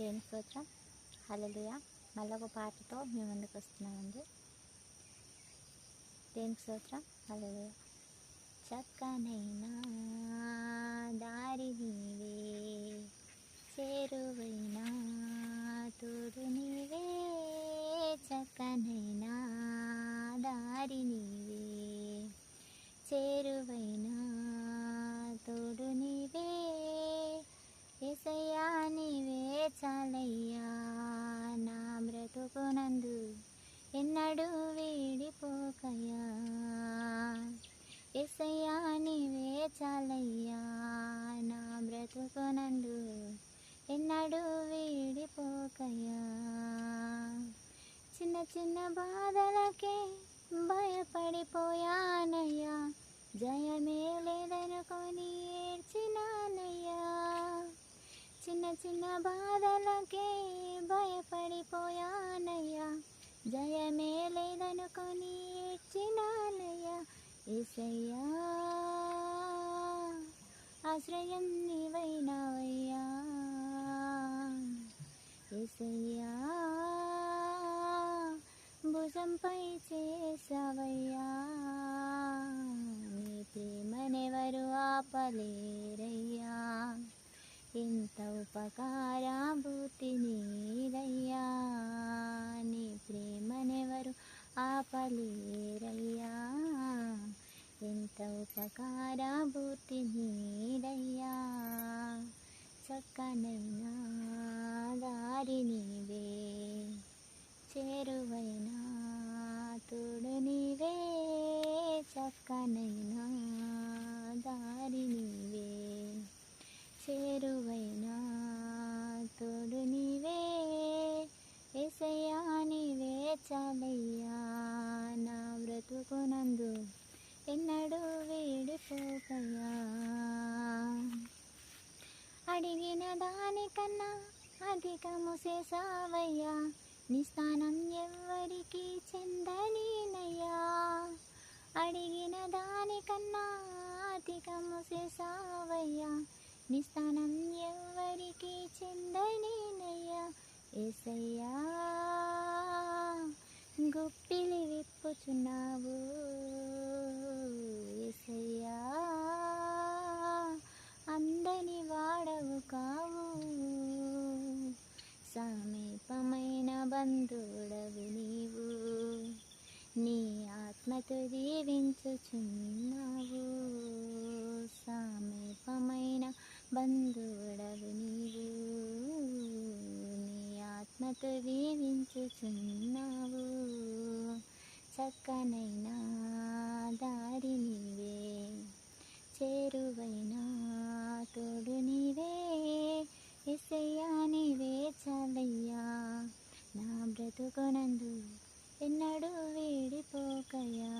దేని స్తోత్రం. హల్లెలూయా. మళ్ళీ ఒక పాటతో మీ ముందుకు వస్తున్నామండి. దేనికి స్తోత్రం. హలలియ చక్కనైనా దారి నీవే చేరువైనా తోడు నీవే చక్కనైనా దారి నీవే చేరువైనా తోడు నీవే ఎసయ్యా నీవే చాలయ్యా నా బ్రతుకునందు ఎన్నడూ వీడిపోకయ్యా ఎసయ్యా నీవే చాలయ్యా నా బ్రతుకునందు ఎన్నడూ వీడిపోకయ్యా. చిన్న చిన్న బాధలకే భయపడిపోయానయ్యా జయమే లేదనుకొని ఏడ్చినానయ్యా. చిన్న చిన్న బాధలకే భయపడిపోయానయ్యా జయమే లేదనుకొని ఏడ్చినానయ్యా ఏసయ్యా. ఏసయ్యా భుజంపై చేసవయ్యా. నీ ప్రేమనెవరు ఆపలేరయ్యా. ఎంత ఉపకారాభూతి నీరయ్యా నీ ప్రేమనెవరు ఆపలేరయ్యా. ఎంత ఉపకారాభూతి నీరయ్యా చక్కనైనా దారి నీవే చేరువైనా తోడు నీవే చక్కనైనా దారి నీవే చేరువైనా తోడు నీవే ఎసయ్యా నీవే చాలయ్యా నా బ్రతుకునందు ఎన్నడూ వీడిపోకయ్యా. అడిగిన దానికన్నా అధికము చేసావయ్యా నీ స్థానం ఎవ్వరికి చెందనీనయ్యా అడిగిన దానికన్నా అధికము చేసావయ్యా నీ స్థానం ఎవ్వరికి చెందనీనయ్యా ఏసయ్యా గుప్పిలి విప్పుచున్నావు. సమీపమైన బంధుడవి నీవు. నీ ఆత్మతో దీవించుచున్నావు సమీపమైన బంధుడవి నీవు. నీ ఆత్మతో దీవించుచున్నావు చక్కనైనా దారి నీవే. చేరువైన తోడు నీవే. ఎసయ్యా చాలయ్యా నా బ్రతుకునందు ఎన్నడూ వేడిపోకయ్యా.